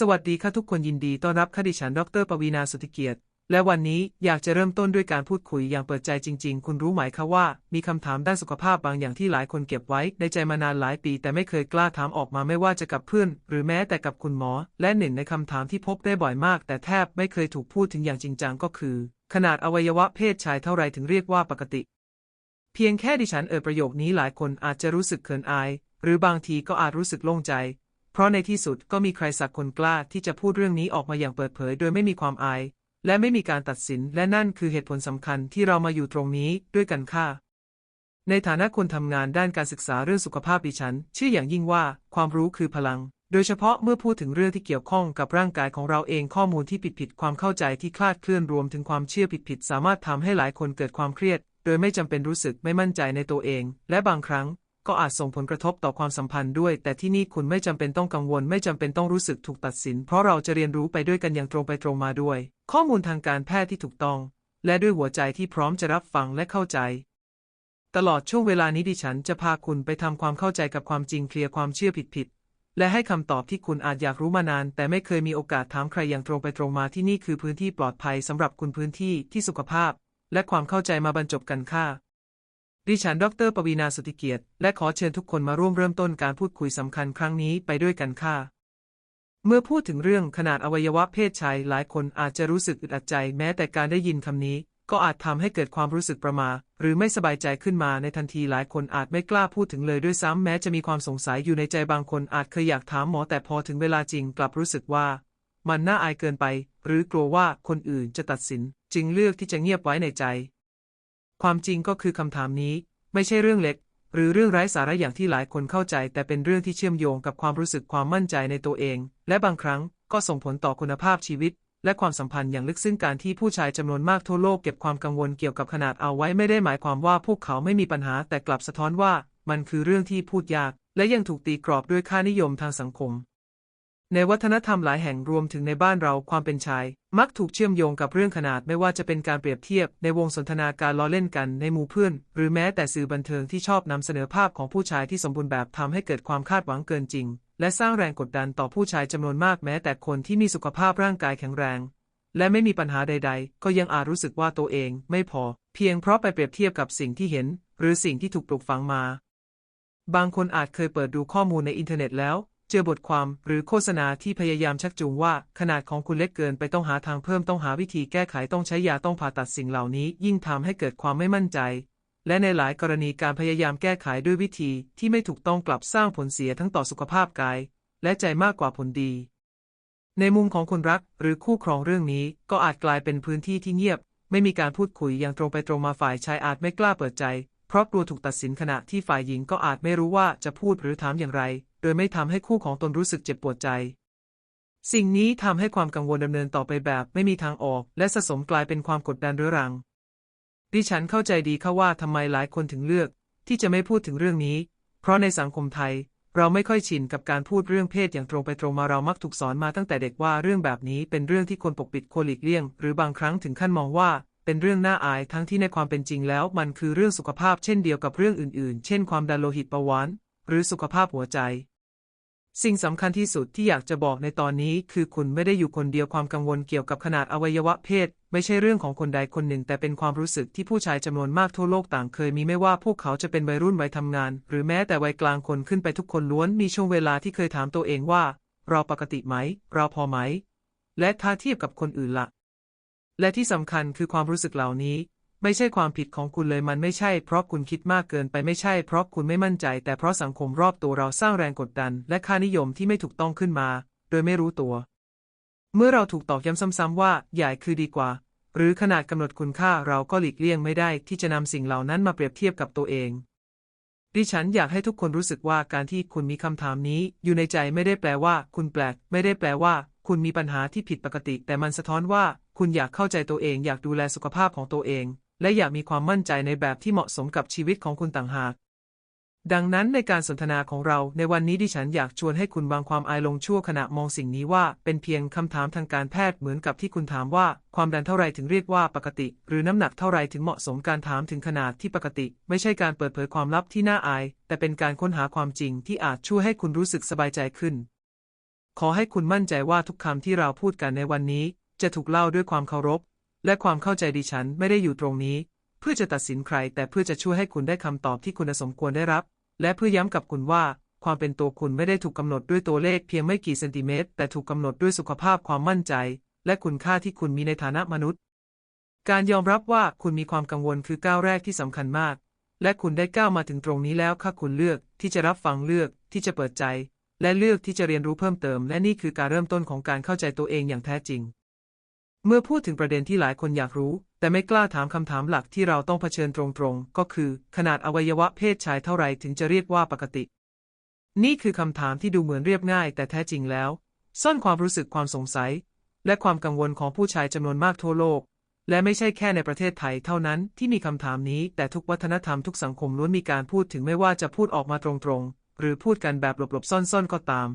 สวัสดีค่ะทุกคนยินดีต้อนรับค่ะดิฉันดรปวีณาสุทธิเกียรติ และวันนี้อยากจะเริ่มต้นด้วยการพูดคุยอย่างเปิดใจจริง ๆ คุณรู้ไหมคะว่า มีคำถามด้านสุขภาพบางอย่างที่หลายคนเก็บไว้ในใจมานานหลายปี แต่ไม่เคยกล้าถามออกมาไม่ว่าจะกับเพื่อน หรือแม้แต่กับคุณหมอ และหนึ่งในคำถามที่พบได้บ่อยมาก แต่แทบไม่เคยถูกพูดถึงอย่างจริงจังก็คือ ขนาดอวัยวะเพศชายเท่าไรถึงเรียกว่าปกติ เพียงแค่ดิฉันเอ่ยประโยคนี้หลายคนอาจจะรู้สึกเขินอาย หรือบางทีก็อาจรู้สึกโล่งใจ เพราะในที่สุดก็มีใครสักคนกล้าที่จะพูดเรื่องนี้ออกมาอย่างเปิดเผย โดยไม่มีความอาย และไม่มีการตัดสิน และนั่นคือเหตุผลสำคัญที่เรามาอยู่ตรงนี้ด้วยกันค่ะ ในฐานะคนทำงานด้านการศึกษาเรื่องสุขภาพดิฉัน เชื่ออย่างยิ่งว่าความรู้คือพลัง โดยเฉพาะเมื่อพูดถึงเรื่องที่เกี่ยวข้องกับร่างกายของเราเองข้อมูลที่ผิดๆความเข้าใจที่คลาดเคลื่อนรวมถึงความเชื่อผิดๆสามารถทำให้หลายคนเกิดความเครียด โดยไม่จำเป็นรู้สึกไม่มั่นใจในตัวเอง และบางครั้ง ก็อาจส่งผลกระทบต่อความสัมพันธ์ด้วย แต่ที่นี่คุณไม่จำเป็นต้องกังวล ไม่จำเป็นต้องรู้สึกถูกตัดสิน เพราะเราจะเรียนรู้ไปด้วยกันอย่างตรงไปตรงมาด้วย ข้อมูลทางการแพทย์ที่ถูกต้อง และด้วยหัวใจที่พร้อมจะรับฟังและเข้าใจ ตลอดช่วงเวลานี้ดิฉันจะพาคุณไปทำความเข้าใจกับความจริงเคลียร์ความเชื่อผิดๆและให้คำตอบที่คุณอาจอยากรู้มานาน แต่ไม่เคยมีโอกาสถามใครอย่างตรงไปตรงมาที่นี่คือพื้นที่ปลอดภัยสำหรับคุณพื้นที่ที่สุขภาพ และความเข้าใจมาบรรจบกันค่ะ ดิฉัน ดรปวีณาสุทธิเกียรติ และขอเชิญทุกคนมาร่วมเริ่มต้นการพูดคุยสำคัญครั้งนี้ไปด้วยกันค่ะ เมื่อพูดถึงเรื่องขนาดอวัยวะเพศชายหลายคนอาจจะรู้สึกอึดอัดใจ แม้แต่การได้ยินคำนี้ ก็อาจทำให้เกิดความรู้สึกประมา หรือไม่สบายใจขึ้นมาในทันทีหลายคนอาจไม่กล้าพูดถึงเลยด้วยซ้ำแม้จะมีความสงสัยอยู่ในใจบางคนอาจเคยอยากถามหมอแต่พอถึงเวลาจริงกลับรู้สึกว่า มันน่าอายเกินไป หรือกลัวว่าคนอื่นจะตัดสิน จึงเลือกที่จะเงียบไว้ในใจ ความจริงก็คือคำถามนี้ ไม่ใช่เรื่องเล็ก หรือเรื่องไร้สาระอย่างที่หลายคนเข้าใจ แต่เป็นเรื่องที่เชื่อมโยงกับความรู้สึกความมั่นใจในตัวเอง และบางครั้งก็ส่งผลต่อคุณภาพชีวิต และความสัมพันธ์อย่างลึกซึ้งการที่ผู้ชายจำนวนมากทั่วโลกเก็บความกังวลเกี่ยวกับขนาดเอาไว้ไม่ได้หมายความว่าพวกเขาไม่มีปัญหาแต่กลับสะท้อนว่า มันคือเรื่องที่พูดยาก และยังถูกตีกรอบด้วยค่านิยมทางสังคม ในวัฒนธรรมหลายแห่งรวมถึงในบ้านเราความเป็นชาย มักถูกเชื่อมโยงกับเรื่องขนาดไม่ว่าจะเป็นการเปรียบเทียบ ในวงสนทนาการล้อเล่นกันในหมู่เพื่อน หรือแม้แต่สื่อบันเทิงที่ชอบนำเสนอภาพของผู้ชายที่สมบูรณ์แบบทำให้เกิดความคาดหวังเกินจริง และสร้างแรงกดดันต่อผู้ชายจำนวนมากแม้แต่คนที่มีสุขภาพร่างกายแข็งแรง และไม่มีปัญหาใด ๆ ก็ยังอาจรู้สึกว่าตัวเอง ไม่พอ เพียงเพราะไปเปรียบเทียบกับสิ่งที่เห็น หรือสิ่งที่ถูกปลูกฝังมา บางคนอาจเคยเปิดดูข้อมูลในอินเทอร์เน็ตแล้ว จอบทความหรือโฆษณาที่พยายามชักจูงว่าขนาดของคุณเล็กเกินไปต้องหาทางเพิ่มต้องหาวิธีแก้ไขต้องใช้ยาต้องผ่าตัดสิ่งเหล่านี้ ยิ่งทำให้เกิดความไม่มั่นใจ และในหลายกรณีการพยายามแก้ไขด้วยวิธีที่ไม่ถูกต้องกลับสร้างผลเสียทั้งต่อสุขภาพกาย และใจมากกว่าผลดี ในมุมของคนรักหรือคู่ครองเรื่องนี้ก็อาจกลายเป็นพื้นที่ที่เงียบ ไม่มีการพูดคุยอย่างตรงไปตรงมาฝ่ายชายอาจไม่กล้าเปิดใจ เพราะกลัวถูกตัดสินขณะที่ฝ่ายหญิงก็อาจไม่รู้ว่าจะพูดหรือถามอย่างไร โดยไม่ทำให้คู่ของตนรู้สึกเจ็บปวดใจ สิ่งนี้ทำให้ความกังวลดำเนินต่อไปแบบไม่มีทางออก และสะสมกลายเป็นความกดดันเรื้อรัง ดิฉันเข้าใจดีค่ะว่าทำไมหลายคนถึงเลือก ที่จะไม่พูดถึงเรื่องนี้ เพราะในสังคมไทย เราไม่ค่อยชินกับการพูดเรื่องเพศอย่างตรงไปตรงมาเรามักถูกสอนมาตั้งแต่เด็กว่าเรื่องแบบนี้เป็นเรื่องที่ควรปกปิดควรหลีกเลี่ยง หรือบางครั้งถึงขั้นมองว่าเป็นเรื่องน่าอายทั้งที่ในความเป็นจริงแล้ว มันคือเรื่องสุขภาพเช่นเดียวกับเรื่องอื่นๆ เช่นความดันโลหิตเบาหวานหรือสุขภาพหัวใจ สิ่งสำคัญที่สุดที่อยากจะบอกในตอนนี้คือคุณไม่ได้อยู่คนเดียวความกังวลเกี่ยวกับขนาดอวัยวะเพศ ไม่ใช่เรื่องของคนใดคนหนึ่ง แต่เป็นความรู้สึกที่ผู้ชายจำนวนมากทั่วโลกต่างเคยมีไม่ว่าพวกเขาจะเป็นวัยรุ่นวัยทำงาน หรือแม้แต่วัยกลางคนขึ้นไปทุกคนล้วนมีช่วงเวลาที่เคยถามตัวเองว่า เราปกติไหม เราพอไหม และถ้าเทียบกับคนอื่นละ่ะ และที่สำคัญคือความรู้สึกเหล่านี้ ไม่ใช่ความผิดของคุณเลยมันไม่ใช่เพราะคุณคิดมากเกินไปไม่ใช่เพราะคุณไม่มั่นใจ แต่เพราะสังคมรอบตัวเราสร้างแรงกดดัน และค่านิยมที่ไม่ถูกต้องขึ้นมา โดยไม่รู้ตัว เมื่อเราถูกตอกย้ำซ้ำๆว่าใหญ่คือดีกว่า หรือขนาดกำหนดคุณค่าเราก็หลีกเลี่ยงไม่ได้ที่จะนำสิ่งเหล่านั้นมาเปรียบเทียบกับตัวเองดิฉันอยากให้ทุกคนรู้สึกว่าการที่คุณมีคำถามนี้ อยู่ในใจไม่ได้แปลว่า คุณแปลก ไม่ได้แปลว่า คุณมีปัญหาที่ผิดปกติ แต่มันสะท้อนว่า คุณอยากเข้าใจตัวเอง อยากดูแลสุขภาพของตัวเอง และอยากมีความมั่นใจในแบบที่เหมาะสมกับชีวิตของคุณต่างหาก ดังนั้นในการสนทนาของเราในวันนี้ดิฉันอยากชวนให้คุณวางความอายลงชั่วขณะมองสิ่งนี้ว่า เป็นเพียงคำถามทางการแพทย์เหมือนกับที่คุณถามว่า ความดันเท่าไรถึงเรียกว่าปกติ หรือน้ำหนักเท่าไรถึงเหมาะสมการถามถึงขนาดที่ปกติ ไม่ใช่การเปิดเผยความลับที่น่าอาย แต่เป็นการค้นหาความจริงที่อาจช่วยให้คุณรู้สึกสบายใจขึ้น ขอให้คุณมั่นใจว่าทุกคำที่เราพูดกันในวันนี้ จะถูกเล่าด้วยความเคารพ และความเข้าใจดิฉันไม่ได้อยู่ตรงนี้ เพื่อจะตัดสินใคร แต่เพื่อจะช่วยให้คุณได้คำตอบที่คุณสมควรได้รับ และเพื่อย้ำกับคุณว่า ความเป็นตัวคุณไม่ได้ถูกกำหนดด้วยตัวเลขเพียงไม่กี่เซนติเมตร แต่ถูกกำหนดด้วยสุขภาพความมั่นใจ และคุณค่าที่คุณมีในฐานะมนุษย์ การยอมรับว่าคุณมีความกังวลคือก้าวแรกที่สำคัญมาก และคุณได้ก้าวมาถึงตรงนี้แล้วค่ะคุณเลือกที่จะรับฟังเลือกที่จะเปิดใจ และเลือกที่จะเรียนรู้เพิ่มเติม และนี่คือการเริ่มต้นของการเข้าใจตัวเองอย่างแท้จริง เมื่อพูดถึงประเด็นที่หลายคนอยากรู้ แต่ไม่กล้าถามคำถามหลักที่เราต้องเผชิญตรงๆ ก็คือ ขนาดอวัยวะเพศชายเท่าไรถึงจะเรียกว่าปกติ นี่คือคำถามที่ดูเหมือนเรียบง่าย แต่แท้จริงแล้ว ซ่อนความรู้สึกความสงสัย และความกังวลของผู้ชายจำนวนมากทั่วโลก และไม่ใช่แค่ในประเทศไทยเท่านั้นที่มีคำถามนี้ แต่ทุกวัฒนธรรมทุกสังคมล้วนมีการพูดถึงไม่ว่าจะพูดออกมาตรงๆ หรือพูดกันแบบหลบๆซ่อนๆก็ตาม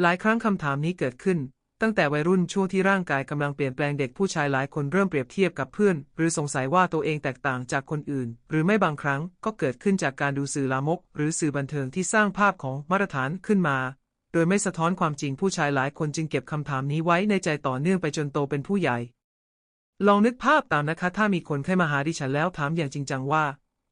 หลายครั้งคำถามนี้เกิดขึ้น ตั้งแต่วัยรุ่นช่วงที่ร่างกายกำลังเปลี่ยนแปลงเด็กผู้ชายหลายคนเริ่มเปรียบเทียบกับเพื่อน หรือสงสัยว่าตัวเองแตกต่างจากคนอื่น หรือไม่บางครั้งก็เกิดขึ้นจากการดูสื่อลามก หรือสื่อบันเทิงที่สร้างภาพของมาตรฐานขึ้นมา โดยไม่สะท้อนความจริงผู้ชายหลายคนจึงเก็บคำถามนี้ไว้ในใจต่อเนื่องไปจนโตเป็นผู้ใหญ่ ลองนึกภาพตามนะคะ ถ้ามีคนเข้ามาหาดิฉันแล้วถามอย่างจริงจังว่า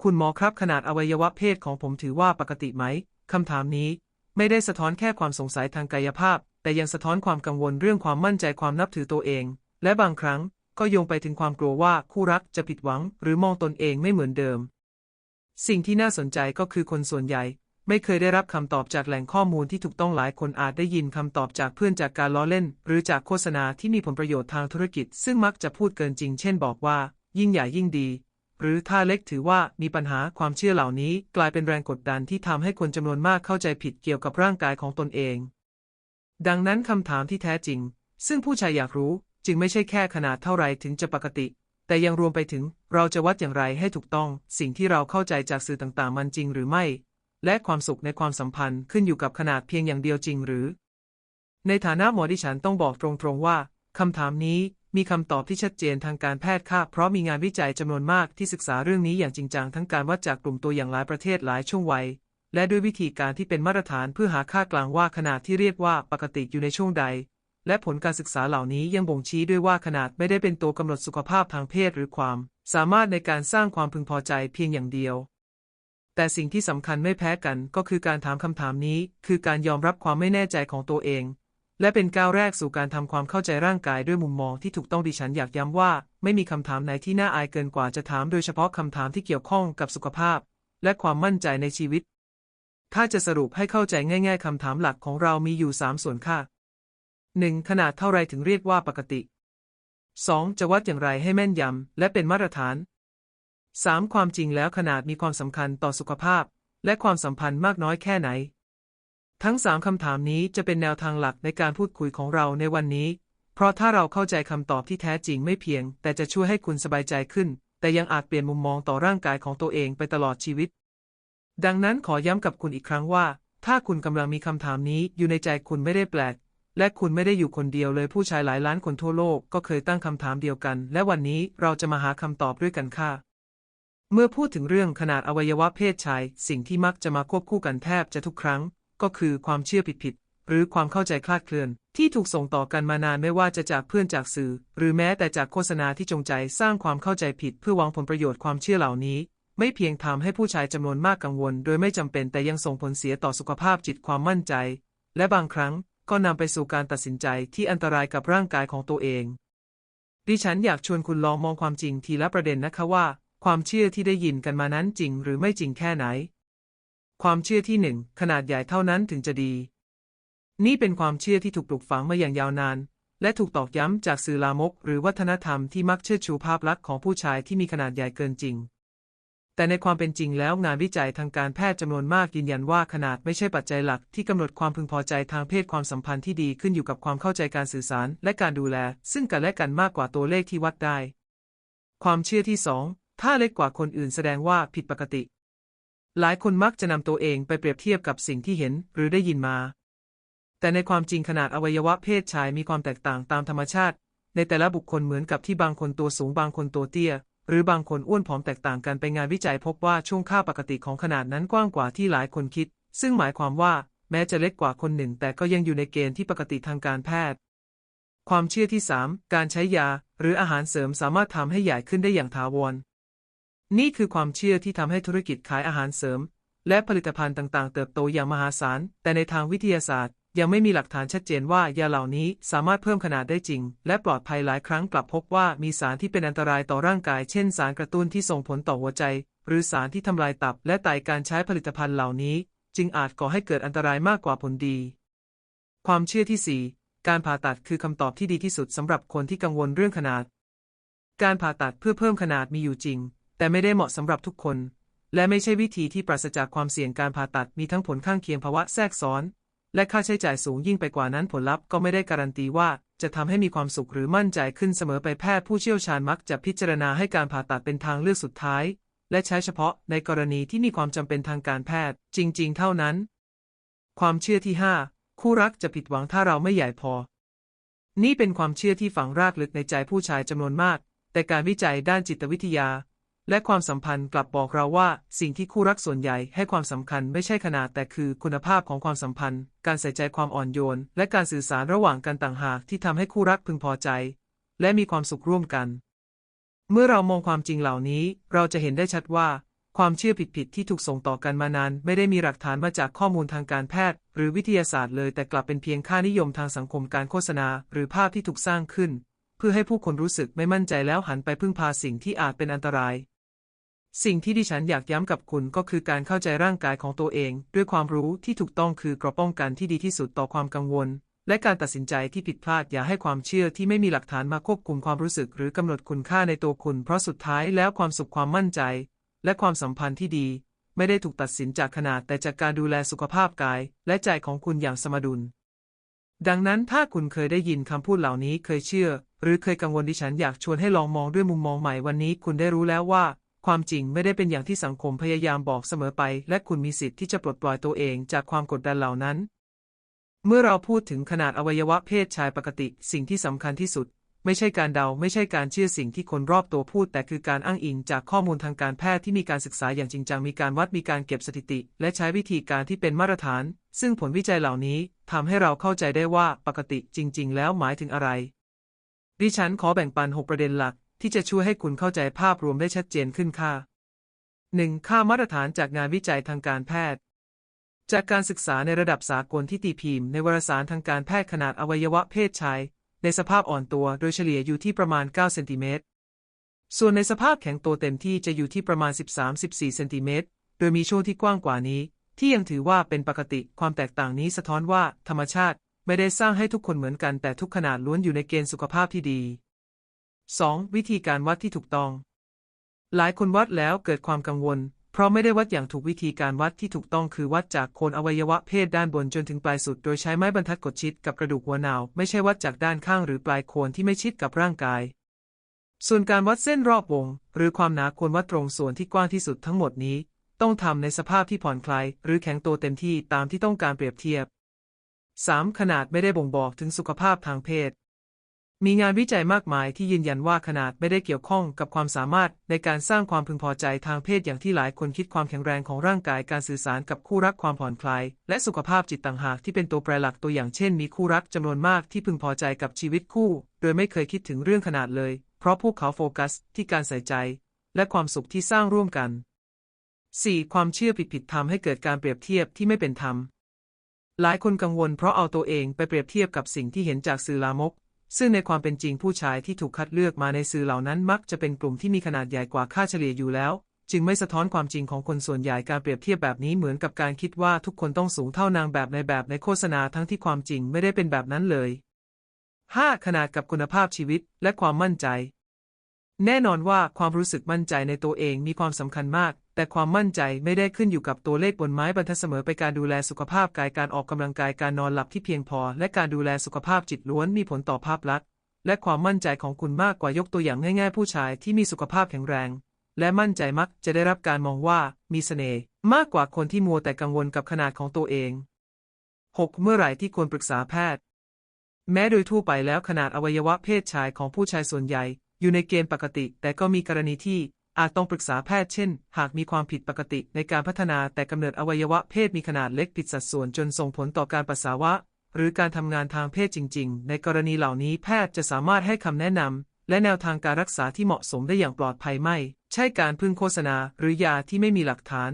คุณหมอครับขนาดอวัยวะเพศของผมถือว่าปกติไหมคำถามนี้ ไม่ได้สะท้อนแค่ความสงสัยทางกายภาพ แต่ยังสะท้อนความกังวลเรื่องความมั่นใจความนับถือตัวเอง และบางครั้งก็โยงไปถึงความกลัวว่าคู่รักจะผิดหวังหรือมองตนเองไม่เหมือนเดิม สิ่งที่น่าสนใจก็คือคนส่วนใหญ่ ไม่เคยได้รับคำตอบจากแหล่งข้อมูลที่ถูกต้องหลายคนอาจได้ยินคำตอบจากเพื่อนจากการล้อเล่น หรือจากโฆษณาที่มีผลประโยชน์ทางธุรกิจ ซึ่งมักจะพูดเกินจริง เช่น บอกว่า ยิ่งใหญ่ยิ่งดี หรือถ้าเล็กถือว่ามีปัญหาความเชื่อเหล่านี้ กลายเป็นแรงกดดันที่ทำให้คนจำนวนมากเข้าใจผิดเกี่ยวกับร่างกายของตนเอง ดังนั้นคำถามที่แท้จริง ซึ่งผู้ชายอยากรู้จึงไม่ใช่แค่ขนาดเท่าไรถึงจะปกติ แต่ยังรวมไปถึงเราจะวัดอย่างไรให้ถูกต้อง สิ่งที่เราเข้าใจจากสื่อต่างๆ มันจริงหรือไม่ และความสุขในความสัมพันธ์ขึ้นอยู่กับขนาดเพียงอย่างเดียวจริงหรือ ในฐานะหมอดิฉันต้องบอกตรงๆว่าคำถามนี้มีคำตอบที่ชัดเจนทางการแพทย์ค่ะ เพราะมีงานวิจัยจำนวนมากที่ศึกษาเรื่องนี้อย่างจริงจังทั้งการวัดจากกลุ่มตัวอย่างหลายประเทศหลายช่วงวัย และด้วยวิธีการที่เป็นมาตรฐานเพื่อหาค่ากลางว่าขนาดที่เรียกว่าปกติอยู่ในช่วงใด และผลการศึกษาเหล่านี้ยังบ่งชี้ด้วยว่าขนาดไม่ได้เป็นตัวกำหนดสุขภาพทางเพศหรือความ สามารถในการสร้างความพึงพอใจเพียงอย่างเดียว แต่สิ่งที่สำคัญไม่แพ้กันก็คือการถามคำถามนี้ คือการยอมรับความไม่แน่ใจของตัวเอง และเป็นก้าวแรกสู่การทำความเข้าใจร่างกายด้วยมุมมองที่ถูกต้องดิฉันอยากย้ำว่า ไม่มีคำถามไหนที่น่าอายเกินกว่าจะถามโดยเฉพาะคำถามที่เกี่ยวข้องกับสุขภาพ และความมั่นใจในชีวิต ถ้าจะสรุปให้เข้าใจง่าย ๆคำถามหลักของเรามีอยู่ 3 ส่วนค่ะ 1. ขนาดเท่าไรถึงเรียกว่าปกติ 2. จะวัดอย่างไรให้แม่นยำและเป็นมาตรฐาน 3. ความจริงแล้วขนาดมีความสำคัญต่อสุขภาพ และความสัมพันธ์มากน้อยแค่ไหน ทั้ง 3คำถามนี้จะเป็นแนวทางหลักในการพูดคุยของเราในวันนี้ เพราะถ้าเราเข้าใจคำตอบที่แท้จริงไม่เพียง แต่จะช่วยให้คุณสบายใจขึ้น แต่ยังอาจเปลี่ยนมุมมองต่อร่างกายของตัวเองไปตลอดชีวิต ดังนั้นขอย้ำกับคุณอีกครั้งว่า ถ้าคุณกำลังมีคำถามนี้อยู่ในใจคุณไม่ได้แปลก และคุณไม่ได้อยู่คนเดียวเลยผู้ชายหลายล้านคนทั่วโลกก็เคยตั้งคำถามเดียวกัน และวันนี้เราจะมาหาคำตอบด้วยกันค่ะ เมื่อพูดถึงเรื่องขนาดอวัยวะเพศชาย สิ่งที่มักจะมาควบคู่กันแทบจะทุกครั้ง ก็คือความเชื่อผิดๆหรือความเข้าใจคลาดเคลื่อน ที่ถูกส่งต่อกันมานานไม่ว่าจะจากเพื่อนจากสื่อ หรือแม้แต่จากโฆษณาที่จงใจสร้างความเข้าใจผิดเพื่อวังผลประโยชน์ความเชื่อเหล่านี้ ไม่เพียงทำให้ผู้ชายจำนวนมากกังวล โดยไม่จำเป็นแต่ยังส่งผลเสียต่อสุขภาพจิตความมั่นใจ และบางครั้งก็นำไปสู่การตัดสินใจที่อันตรายกับร่างกายของตัวเอง ดิฉันอยากชวนคุณลองมองความจริงทีละประเด็นนะคะว่า ความเชื่อที่ได้ยินกันมานั้นจริงหรือไม่จริงแค่ไหน ความเชื่อที่หนึ่งขนาดใหญ่เท่านั้นถึงจะดี นี่เป็นความเชื่อที่ถูกปลูกฝังมาอย่างยาวนาน และถูกตอกย้ำจากสื่อลามก หรือวัฒนธรรมที่มักเชิดชูภาพลักษณ์ของผู้ชายที่มีขนาดใหญ่เกินจริง แต่ในความเป็นจริงแล้วงานวิจัยทางการแพทย์จำนวนมากยืนยันว่าขนาดไม่ใช่ปัจจัยหลักที่กำหนดความพึงพอใจทางเพศความสัมพันธ์ที่ดีขึ้นอยู่กับความเข้าใจการสื่อสารและการดูแล ซึ่งกันและกันมากกว่าตัวเลขที่วัดได้ ความเชื่อที่สองถ้าเล็กกว่าคนอื่นแสดงว่าผิดปกติ หลายคนมักจะนำตัวเองไปเปรียบเทียบกับสิ่งที่เห็นหรือได้ยินมา แต่ในความจริงขนาดอวัยวะเพศชายมีความแตกต่างตามธรรมชาติ ในแต่ละบุคคลเหมือนกับที่บางคนตัวสูงบางคนตัวเตี้ย หรือบางคนอ้วนผอมแตกต่างกันไปงานวิจัยพบว่าช่วงค่าปกติของขนาดนั้นกว้างกว่าที่หลายคนคิด ซึ่งหมายความว่าแม้จะเล็กกว่าคนหนึ่ง แต่ก็ยังอยู่ในเกณฑ์ที่ปกติทางการแพทย์ ความเชื่อที่ 3 การใช้ยา หรืออาหารเสริมสามารถทำให้ใหญ่ขึ้นได้อย่างถาวร นี่คือความเชื่อที่ทำให้ธุรกิจขายอาหารเสริม และผลิตภัณฑ์ต่างๆ เติบโตอย่างมหาศาล แต่ในทางวิทยาศาสตร์ ยังไม่มีหลักฐานชัดเจนว่ายาเหล่านี้สามารถเพิ่มขนาดได้จริง และปลอดภัยหลายครั้งกลับพบว่ามีสารที่เป็นอันตรายต่อร่างกาย เช่นสารกระตุ้นที่ส่งผลต่อหัวใจ หรือสารที่ทำลายตับ และไตการใช้ผลิตภัณฑ์เหล่านี้ จึงอาจก่อให้เกิดอันตรายมากกว่าผลดี ความเชื่อที่ 4 การผ่าตัดคือคำตอบที่ดีที่สุดสำหรับคนที่กังวลเรื่องขนาด การผ่าตัดเพื่อเพิ่มขนาดมีอยู่จริง แต่ไม่ได้เหมาะสำหรับทุกคน และไม่ใช่วิธีที่ปราศจากความเสี่ยงการผ่าตัดมีทั้งผลข้างเคียงภาวะแทรกซ้อน และค่าใช้จ่ายสูงยิ่งไปกว่านั้นผลลัพธ์ก็ไม่ได้การันตีว่าจะทำให้มีความสุขหรือมั่นใจขึ้นเสมอไปแพทย์ผู้เชี่ยวชาญมักจะพิจารณาให้การผ่าตัดเป็นทางเลือกสุดท้าย และใช้เฉพาะในกรณีที่มีความจำเป็นทางการแพทย์ จริง ๆ เท่านั้น ความเชื่อที่ 5 คู่รักจะผิดหวังถ้าเราไม่ใหญ่พอ นี่เป็นความเชื่อที่ฝังรากลึกในใจผู้ชายจำนวนมาก แต่การวิจัยด้านจิตวิทยา และความสัมพันธ์กลับบอกเราว่า สิ่งที่คู่รักส่วนใหญ่ให้ความสำคัญไม่ใช่ขนาดแต่คือคุณภาพของความสัมพันธ์ การใส่ใจความอ่อนโยน และการสื่อสารระหว่างกันต่างหากที่ทำให้คู่รักพึงพอใจ และมีความสุขร่วมกัน เมื่อเรามองความจริงเหล่านี้ เราจะเห็นได้ชัดว่า ความเชื่อผิดๆที่ถูกส่งต่อกันมานาน ไม่ได้มีหลักฐานมาจากข้อมูลทางการแพทย์ หรือวิทยาศาสตร์เลย แต่กลับเป็นเพียงค่านิยมทางสังคมการโฆษณา หรือภาพที่ถูกสร้างขึ้น เพื่อให้ผู้คนรู้สึกไม่มั่นใจแล้วหันไปพึ่งพาสิ่งที่อาจเป็นอันตราย สิ่งที่ดิฉันอยากย้ำกับคุณก็คือการเข้าใจร่างกายของตัวเอง ด้วยความรู้ที่ถูกต้องคือกระป้องกันที่ดีที่สุดต่อความกังวล และการตัดสินใจที่ผิดพลาดอย่าให้ความเชื่อที่ไม่มีหลักฐานมาควบคุมความรู้สึก หรือกำหนดคุณค่าในตัวคุณ เพราะสุดท้ายแล้วความสุขความมั่นใจ และความสัมพันธ์ที่ดี ไม่ได้ถูกตัดสินจากขนาดแต่จากการดูแลสุขภาพกาย และใจของคุณอย่างสมดุล ดังนั้นถ้าคุณเคยได้ยินคำพูดเหล่านี้เคยเชื่อ หรือเคยกังวลดิฉันอยากชวนให้ลองมองด้วยมุมมองใหม่วันนี้ คุณได้รู้แล้วว่า ความจริงไม่ได้เป็นอย่างที่สังคมพยายามบอกเสมอไป และคุณมีสิทธิ์ที่จะปลดปล่อยตัวเองจากความกดดันเหล่านั้น เมื่อเราพูดถึงขนาดอวัยวะเพศชายปกติ สิ่งที่สำคัญที่สุด ไม่ใช่การเดา ไม่ใช่การเชื่อสิ่งที่คนรอบตัวพูด แต่คือการอ้างอิงจากข้อมูลทางการแพทย์ที่มีการศึกษาอย่างจริงจัง มีการวัด มีการเก็บสถิติ และใช้วิธีการที่เป็นมาตรฐาน ซึ่งผลวิจัยเหล่านี้ทำให้เราเข้าใจได้ว่าปกติจริง ๆ แล้วหมายถึงอะไร ดิฉันขอแบ่งปัน 6 ประเด็นหลัก ที่จะช่วยให้คุณเข้าใจภาพรวมได้ชัดเจนขึ้นค่ะ 1. ค่ามาตรฐานจากงานวิจัยทางการแพทย์ จากการศึกษาในระดับสากลที่ตีพิมพ์ในวารสารทางการแพทย์ขนาดอวัยวะเพศชายในสภาพอ่อนตัวโดยเฉลี่ยอยู่ที่ประมาณ 9 เซนติเมตร ส่วนในสภาพแข็งตัวเต็มที่จะอยู่ที่ประมาณ 13-14 เซนติเมตร โดยมีช่วงที่กว้างกว่านี้ ที่ยังถือว่าเป็นปกติ ความแตกต่างนี้สะท้อนว่าธรรมชาติไม่ได้สร้างให้ทุกคนเหมือนกันแต่ทุกขนาดล้วนอยู่ในเกณฑ์สุขภาพที่ดี 2. วิธีการวัดที่ถูกต้อง หลายคนวัดแล้วเกิดความกังวล เพราะไม่ได้วัดอย่างถูกวิธีการวัดที่ถูกต้องคือวัดจากโคนอวัยวะเพศด้านบนจนถึงปลายสุด โดยใช้ไม้บรรทัดกดชิดกับกระดูกหัวนาว ไม่ใช่วัดจากด้านข้างหรือปลายโคนที่ไม่ชิดกับร่างกาย ส่วนการวัดเส้นรอบวง หรือความหนาควรวัดตรงส่วนที่กว้างที่สุดทั้งหมดนี้ ต้องทำในสภาพที่ผ่อนคลายหรือแข็งตัวเต็มที่ตามที่ต้องการเปรียบเทียบ 3. ขนาดไม่ได้บ่งบอกถึงสุขภาพทางเพศ มีงานวิจัยมากมายที่ยืนยันว่าขนาดไม่ได้เกี่ยวข้องกับความสามารถในการสร้างความพึงพอใจทางเพศอย่างที่หลายคนคิดความแข็งแรงของร่างกายการสื่อสารกับคู่รักความผ่อนคลาย และสุขภาพจิตต่างหากที่เป็นตัวแปรหลักตัวอย่างเช่นมีคู่รักจำนวนมากที่พึงพอใจกับชีวิตคู่ โดยไม่เคยคิดถึงเรื่องขนาดเลย เพราะพวกเขาโฟกัสที่การใส่ใจ และความสุขที่สร้างร่วมกัน 4. ความเชื่อผิดๆทำให้เกิดการเปรียบเทียบที่ไม่เป็นธรรมหลายคนกังวลเพราะเอาตัวเองไปเปรียบเทียบกับสิ่งที่เห็นจากสื่อลามก ซึ่งในความเป็นจริงผู้ชายที่ถูกคัดเลือกมาในสื่อเหล่านั้นมักจะเป็นกลุ่มที่มีขนาดใหญ่กว่าค่าเฉลี่ยอยู่แล้ว จึงไม่สะท้อนความจริงของคนส่วนใหญ่การเปรียบเทียบแบบนี้เหมือนกับการคิดว่าทุกคนต้องสูงเท่านางแบบในแบบในโฆษณาทั้งที่ความจริงไม่ได้เป็นแบบนั้นเลย 5. ขนาดกับคุณภาพชีวิตและความมั่นใจ แน่นอนว่าความรู้สึกมั่นใจในตัวเองมีความสำคัญมาก แต่ความมั่นใจไม่ได้ขึ้นอยู่กับตัวเลขบนไม้บรรทัดเสมอไปการดูแลสุขภาพกายการออกกำลังกายการนอนหลับที่เพียงพอ และการดูแลสุขภาพจิตล้วนมีผลต่อภาพลักษณ์และความมั่นใจของคุณมากกว่ายกตัวอย่างง่ายๆ ผู้ชายที่มีสุขภาพแข็งแรง และมั่นใจมักจะได้รับการมองว่ามีเสน่ห์มากกว่าคนที่มัวแต่กังวลกับขนาดของตัวเอง 6. เมื่อไหร่ที่ควรปรึกษาแพทย์ แม้โดยทั่วไปแล้วขนาดอวัยวะเพศชายของผู้ชายส่วนใหญ่ อยู่ในเกณฑ์ปกติ แต่ก็มีกรณีที่อาจต้องปรึกษาแพทย์เช่น หากมีความผิดปกติในการพัฒนาแต่กำเนิดอวัยวะเพศมีขนาดเล็กผิดสัดส่วนจนส่งผลต่อการปัสสาวะ หรือการทำงานทางเพศจริง ๆ ในกรณีเหล่านี้แพทย์จะสามารถให้คำแนะนำและแนวทางการรักษาที่เหมาะสมได้อย่างปลอดภัยไม่ ใช่การพึ่งโฆษณาหรือยาที่ไม่มีหลักฐาน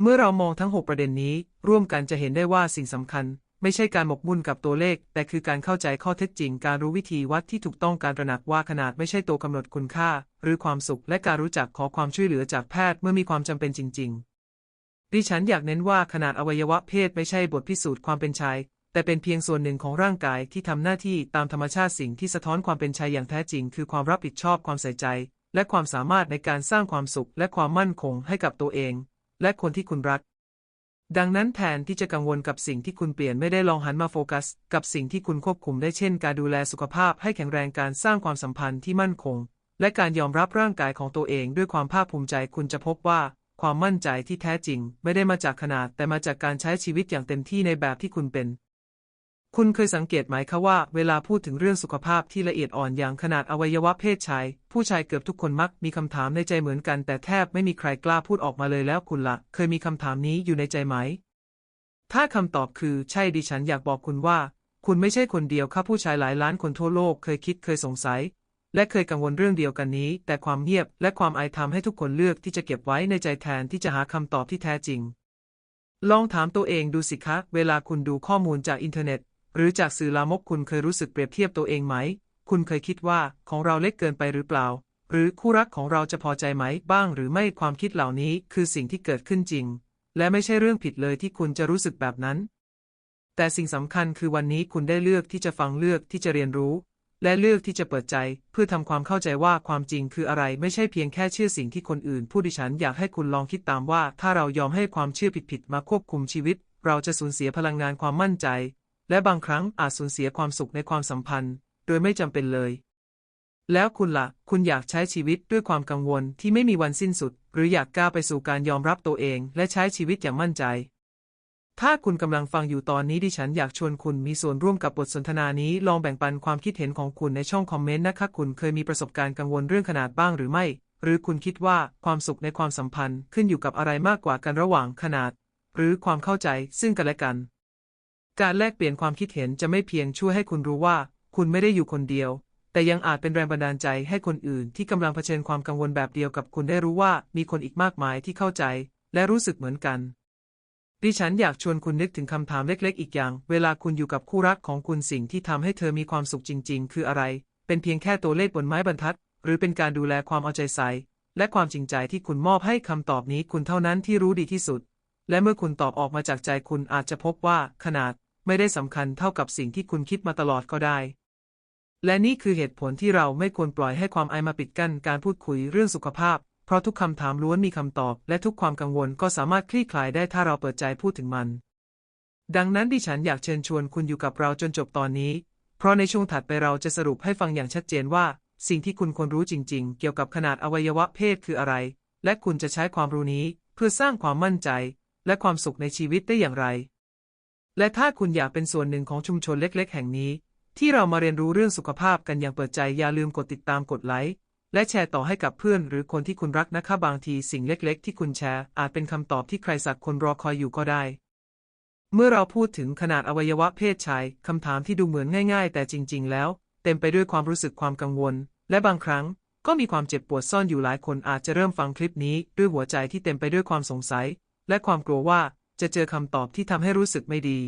เมื่อเรามองทั้ง 6 ประเด็นนี้ ร่วมกันจะเห็นได้ว่าสิ่งสำคัญ ไม่ใช่การหมกมุ่นกับตัวเลข แต่คือการเข้าใจข้อเท็จจริง การรู้วิธีวัดที่ถูกต้องการตระหนักว่าขนาดไม่ใช่ตัวกำหนดคุณค่า หรือความสุข และการรู้จักขอความช่วยเหลือจากแพทย์เมื่อมีความจำเป็นจริง ๆ ดิฉันอยากเน้นว่าขนาดอวัยวะเพศไม่ใช่บทพิสูจน์ความเป็นชาย แต่เป็นเพียงส่วนหนึ่งของร่างกายที่ทำหน้าที่ตามธรรมชาติสิ่งที่สะท้อนความเป็นชายอย่างแท้จริง คือความรับผิดชอบความใส่ใจ และความสามารถในการสร้างความสุข และความมั่นคงให้กับตัวเอง และคนที่คุณรัก ดังนั้นแทนที่จะกังวลกับสิ่งที่คุณเปลี่ยนไม่ได้ลองหันมาโฟกัส กับสิ่งที่คุณควบคุมได้เช่น การดูแลสุขภาพให้แข็งแรงการสร้างความสัมพันธ์ที่มั่นคง และการยอมรับร่างกายของตัวเองด้วยความภาคภูมิใจคุณจะพบว่า ความมั่นใจที่แท้จริง ไม่ได้มาจากขนาด แต่มาจากการใช้ชีวิตอย่างเต็มที่ในแบบที่คุณเป็น คุณเคยสังเกตไหมคะว่าเวลาพูดถึงเรื่องสุขภาพที่ละเอียดอ่อนอย่างขนาดอวัยวะเพศชาย ผู้ชายเกือบทุกคนมักมีคำถามในใจเหมือนกัน แต่แทบไม่มีใครกล้าพูดออกมาเลยแล้วคุณละ่ะ เคยมีคำถามนี้อยู่ในใจไหม ถ้าคำตอบคือใช่ดิฉันอยากบอกคุณว่า คุณไม่ใช่คนเดียวค่ะผู้ชายหลายล้านคนทั่วโลกเคยคิดเคยสงสัย และเคยกังวลเรื่องเดียวกันนี้ แต่ความเงียบและความอายทำให้ทุกคนเลือกที่จะเก็บไว้ในใจแทนที่จะหาคำตอบที่แท้จริงลองถามตัวเองดูสิคะ เวลาคุณดูข้อมูลจากอินเทอร์เน็ต หรือจากสื่อลามกคุณเคยรู้สึกเปรียบเทียบตัวเองไหม คุณเคยคิดว่าของเราเล็กเกินไปหรือเปล่า หรือคู่รักของเราจะพอใจไหมบ้างหรือไม่ความคิดเหล่านี้คือสิ่งที่เกิดขึ้นจริง และไม่ใช่เรื่องผิดเลยที่คุณจะรู้สึกแบบนั้น แต่สิ่งสำคัญคือวันนี้คุณได้เลือกที่จะฟังเลือกที่จะเรียนรู้ และเลือกที่จะเปิดใจ เพื่อทำความเข้าใจว่าความจริงคืออะไรไม่ใช่เพียงแค่เชื่อสิ่งที่คนอื่นพูดดิฉันอยากให้คุณลองคิดตามว่า ถ้าเรายอมให้ความเชื่อผิดๆมาควบคุมชีวิต เราจะสูญเสียพลังงานความมั่นใจ และบางครั้งอาจสูญเสียความสุขในความสัมพันธ์ โดยไม่จำเป็นเลย แล้วคุณละ่ะ คุณอยากใช้ชีวิตด้วยความกังวลที่ไม่มีวันสิ้นสุด หรืออยากก้าวไปสู่การยอมรับตัวเอง และใช้ชีวิตอย่างมั่นใจ ถ้าคุณกำลังฟังอยู่ตอนนี้ดิฉันอยากชวนคุณมีส่วนร่วมกับบทสนทนานี้ ลองแบ่งปันความคิดเห็นของคุณในช่องคอมเมนต์นะคะคุณเคยมีประสบการณ์กังวลเรื่องขนาดบ้างหรือไม่ หรือคุณคิดว่าความสุขในความสัมพันธ์ขึ้นอยู่กับอะไรมากกว่ากันระหว่างขนาด หรือความเข้าใจซึ่งกันและกัน การแลกเปลี่ยนความคิดเห็นจะไม่เพียงช่วยให้คุณรู้ว่า คุณไม่ได้อยู่คนเดียว แต่ยังอาจเป็นแรงบันดาลใจให้คนอื่นที่กำลังเผชิญความกังวลแบบเดียวกับคุณได้รู้ว่ามีคนอีกมากมายที่เข้าใจ และรู้สึกเหมือนกัน ดิฉันอยากชวนคุณนึกถึงคำถามเล็ก ๆ อีกอย่าง เวลาคุณอยู่กับคู่รักของคุณสิ่งที่ทำให้เธอมีความสุขจริง ๆ คืออะไร เป็นเพียงแค่ตัวเลขบนไม้บรรทัด หรือเป็นการดูแลความเอาใจใส่และความจริงใจที่คุณมอบให้คำตอบนี้คุณเท่านั้นที่รู้ดีที่สุด และเมื่อคุณตอบออกมาจากใจคุณอาจจะพบว่าขนาดไม่ได้สำคัญเท่ากับสิ่งที่คุณคิดมาตลอดก็ได้ และนี่คือเหตุผลที่เราไม่ควรปล่อยให้ความอายมาปิดกั้นการพูดคุยเรื่องสุขภาพ เพราะทุกคำถามล้วนมีคำตอบ และทุกความกังวลก็สามารถคลี่คลายได้ถ้าเราเปิดใจพูดถึงมัน ดังนั้นดิฉันอยากเชิญชวนคุณอยู่กับเราจนจบตอนนี้ เพราะในช่วงถัดไปเราจะสรุปให้ฟังอย่างชัดเจนว่า สิ่งที่คุณควรรู้จริง ๆ เกี่ยวกับขนาดอวัยวะเพศคืออะไร และคุณจะใช้ความรู้นี้เพื่อสร้างความมั่นใจ และความสุขในชีวิตได้อย่างไร และถ้าคุณอยากเป็นส่วนหนึ่งของชุมชนเล็ก ๆ แห่งนี้ ที่เรามาเรียนรู้เรื่องสุขภาพกันอย่างเปิดใจอย่าลืมกดติดตามกดไลค์และแชร์ต่อให้กับเพื่อนหรือคนที่คุณรักนะคะบางทีสิ่งเล็กๆ ที่คุณแชร์อาจเป็นคำตอบที่ใครสักคนรอคอยอยู่ก็ได้ เมื่อเราพูดถึงขนาดอวัยวะเพศชายคำถามที่ดูเหมือนง่าย ๆ แต่จริง ๆ แล้ว เต็มไปด้วยความรู้สึกความกังวล และบางครั้ง ก็มีความเจ็บปวดซ่อนอยู่หลายคนอาจจะเริ่มฟังคลิปนี้ด้วยหัวใจที่เต็มไปด้วยความสงสัย และความกลัวว่าจะเจอคำตอบที่ทำให้รู้สึกไม่ดี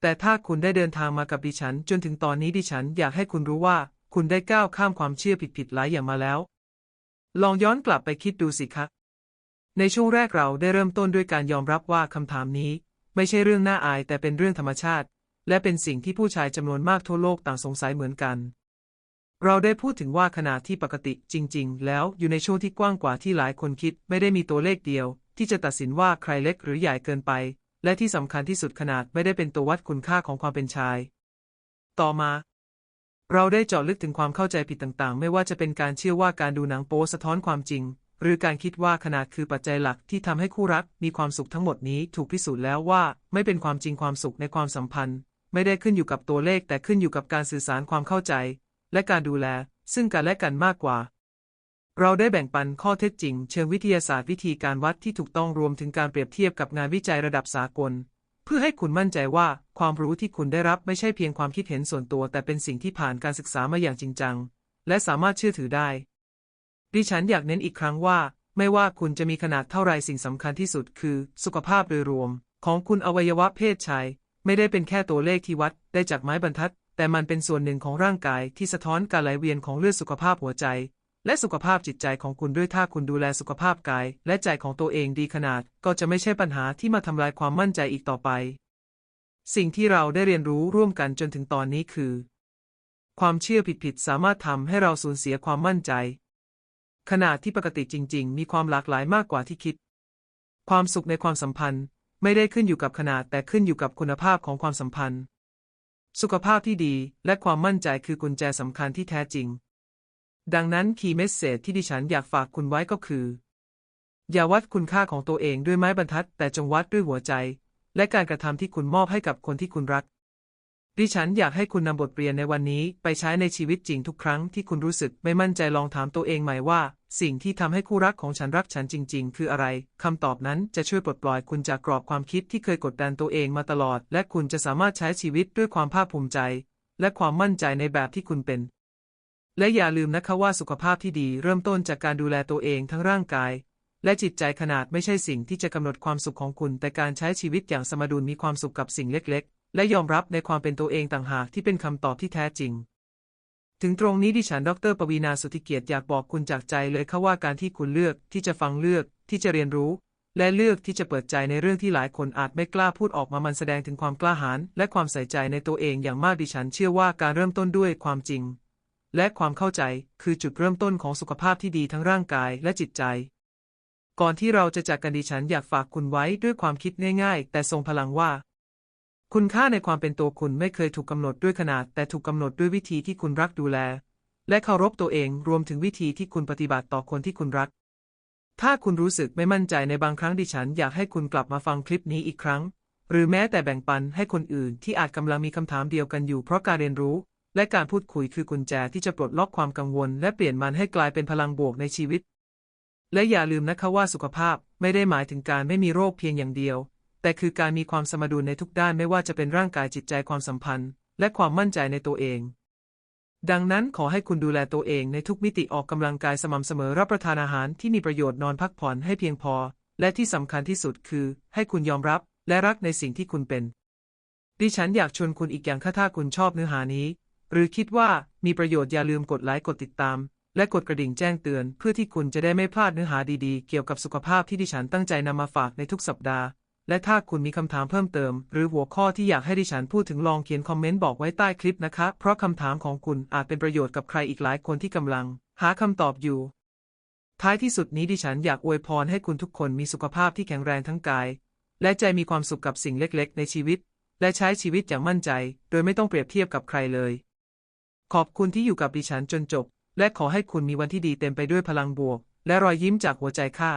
แต่ถ้าคุณได้เดินทางมากับดิฉัน จนถึงตอนนี้ดิฉันอยากให้คุณรู้ว่า คุณได้ก้าวข้ามความเชื่อผิดๆหลายอย่างมาแล้ว ลองย้อนกลับไปคิดดูสิคะ ในช่วงแรกเราได้เริ่มต้นด้วยการยอมรับว่าคำถามนี้ ไม่ใช่เรื่องน่าอายแต่เป็นเรื่องธรรมชาติ และเป็นสิ่งที่ผู้ชายจำนวนมากทั่วโลกต่างสงสัยเหมือนกันเราได้พูดถึงว่าขนาดที่ปกติจริง ๆ แล้วอยู่ในช่วงที่กว้างกว่าที่หลายคนคิดไม่ได้มีตัวเลขเดียว ที่จะตัดสินว่าใครเล็กหรือใหญ่เกินไป และที่สำคัญที่สุดขนาดไม่ได้เป็นตัววัดคุณค่าของความเป็นชาย ต่อมา เราได้เจาะลึกถึงความเข้าใจผิดต่างๆ ไม่ว่าจะเป็นการเชื่อว่าการดูหนังโป๊สะท้อนความจริง หรือการคิดว่าขนาดคือปัจจัยหลักที่ทำให้คู่รักมีความสุขทั้งหมดนี้ถูกพิสูจน์แล้วว่า ไม่เป็นความจริงความสุขในความสัมพันธ์ ไม่ได้ขึ้นอยู่กับตัวเลขแต่ขึ้นอยู่กับการสื่อสารความเข้าใจ และการดูแล ซึ่งกันและกันมากกว่า เราได้แบ่งปันข้อเท็จจริง เชิงวิทยาศาสตร์วิธีการวัดที่ถูกต้องรวมถึงการเปรียบเทียบกับงานวิจัยระดับสากล เพื่อให้คุณมั่นใจว่าความรู้ที่คุณได้รับไม่ใช่เพียงความคิดเห็นส่วนตัว แต่เป็นสิ่งที่ผ่านการศึกษามาอย่างจริงจัง และสามารถเชื่อถือได้ ดิฉันอยากเน้นอีกครั้งว่า ไม่ว่าคุณจะมีขนาดเท่าไรสิ่งสำคัญที่สุดคือ สุขภาพโดยรวม ของคุณอวัยวะเพศชายไม่ได้เป็นแค่ตัวเลขที่วัดได้จากไม้บรรทัด แต่มันเป็นส่วนหนึ่งของร่างกายที่สะท้อนการไหลเวียนของเลือดสุขภาพหัวใจ และสุขภาพจิตใจของคุณด้วยถ้าคุณดูแลสุขภาพกาย และใจของตัวเองดีขนาด ก็จะไม่ใช่ปัญหาที่มาทำลายความมั่นใจอีกต่อไป สิ่งที่เราได้เรียนรู้ร่วมกันจนถึงตอนนี้คือ ความเชื่อผิดๆสามารถทำให้เราสูญเสียความมั่นใจ ขณะที่ปกติจริง ๆ มีความหลากหลายมากกว่าที่คิด ความสุขในความสัมพันธ์ไม่ได้ขึ้นอยู่กับขนาดแต่ขึ้นอยู่กับคุณภาพของความสัมพันธ์ สุขภาพที่ดีและความมั่นใจคือกุญแจสำคัญที่แท้จริง ดังนั้นคีย์เมสเซจที่ดิฉันอยากฝากคุณไว้ก็คือ อย่าวัดคุณค่าของตัวเองด้วยไม้บรรทัด แต่จงวัดด้วยหัวใจ และการกระทำที่คุณมอบให้กับคนที่คุณรัก ดิฉันอยากให้คุณนำบทเรียนในวันนี้ไปใช้ในชีวิตจริงทุกครั้งที่คุณรู้สึกไม่มั่นใจลองถามตัวเองใหม่ว่า สิ่งที่ทำให้คู่รักของฉันรักฉันจริง ๆ คืออะไรคำตอบนั้นจะช่วยปลดปล่อยคุณจากกรอบความคิดที่เคยกดดันตัวเองมาตลอด และคุณจะสามารถใช้ชีวิตด้วยความภาคภูมิใจ และความมั่นใจในแบบที่คุณเป็น และอย่าลืมนะคะว่าสุขภาพที่ดีเริ่มต้นจากการดูแลตัวเองทั้งร่างกาย และจิตใจขนาดไม่ใช่สิ่งที่จะกำหนดความสุขของคุณ แต่การใช้ชีวิตอย่างสมดุลมีความสุขกับสิ่งเล็กๆ และยอมรับในความเป็นตัวเองต่างหากที่เป็นคำตอบที่แท้จริง ถึงตรงนี้ดิฉันดรปวีณาสุธิเกียรติอยากบอกคุณจากใจเลยค่ะว่าการที่คุณเลือกที่จะฟังเลือกที่จะเรียนรู้ และเลือกที่จะเปิดใจในเรื่องที่หลายคนอาจไม่กล้าพูดออกมามันแสดงถึงความกล้าหาญและความใส่ใจในตัวเองอย่างมากดิฉันเชื่อว่าการเริ่มต้นด้วยความจริง และความเข้าใจคือจุดเริ่มต้นของสุขภาพที่ดีทั้งร่างกายและจิตใจ ก่อนที่เราจะจากกันดิฉันอยากฝากคุณไว้ด้วยความคิดง่ายๆ แต่ทรงพลังว่า คุณค่าในความเป็นตัวคุณไม่เคยถูกกำหนดด้วยขนาด แต่ถูกกำหนดด้วยวิธีที่คุณรักดูแล และเคารพตัวเองรวมถึงวิธีที่คุณปฏิบัติต่อคนที่คุณรัก ถ้าคุณรู้สึกไม่มั่นใจในบางครั้งดิฉันอยากให้คุณกลับมาฟังคลิปนี้อีกครั้ง หรือแม้แต่แบ่งปันให้คนอื่นที่อาจกำลังมีคำถามเดียวกันอยู่เพราะการเรียนรู้ และการพูดคุยคือกุญแจที่จะปลดล็อกความกังวล และเปลี่ยนมันให้กลายเป็นพลังบวกในชีวิต และอย่าลืมนะคะว่าสุขภาพไม่ได้หมายถึงการไม่มีโรคเพียงอย่างเดียว แต่คือการมีความสมดุลในทุกด้านไม่ว่าจะเป็นร่างกายจิตใจความสัมพันธ์ และความมั่นใจในตัวเอง ดังนั้นขอให้คุณดูแลตัวเองในทุกมิติออกกำลังกายสม่ำเสมอรับประทานอาหารที่มีประโยชน์นอนพักผ่อนให้เพียงพอ และที่สำคัญที่สุดคือ ให้คุณยอมรับและรักในสิ่งที่คุณเป็น ดิฉันอยากชวนคุณอีกอย่างค่ะถ้าคุณชอบเนื้อหานี้ หรือคิดว่ามีประโยชน์อย่าลืมกดไลค์กดติดตาม และกดกระดิ่งแจ้งเตือน เพื่อที่คุณจะได้ไม่พลาดเนื้อหาดีๆ เกี่ยวกับสุขภาพที่ดิฉันตั้งใจนำมาฝากในทุกสัปดาห์ และถ้าคุณมีคำถามเพิ่มเติม หรือหัวข้อที่อยากให้ดิฉันพูดถึงลองเขียนคอมเมนต์บอกไว้ใต้คลิปนะคะ เพราะคำถามของคุณอาจเป็นประโยชน์กับใครอีกหลายคนที่กำลัง หาคำตอบอยู่ ท้ายที่สุดนี้ดิฉันอยากอวยพรให้คุณทุกคนมีสุขภาพที่แข็งแรงทั้งกาย และใจมีความสุขกับสิ่งเล็กๆ ในชีวิต และใช้ชีวิตอย่างมั่นใจ โดยไม่ต้องเปรียบเทียบกับใครเลย ขอบคุณที่อยู่กับดิฉันจนจบ และขอให้คุณมีวันที่ดีเต็มไปด้วยพลังบวก และรอยยิ้มจากหัวใจค่ะ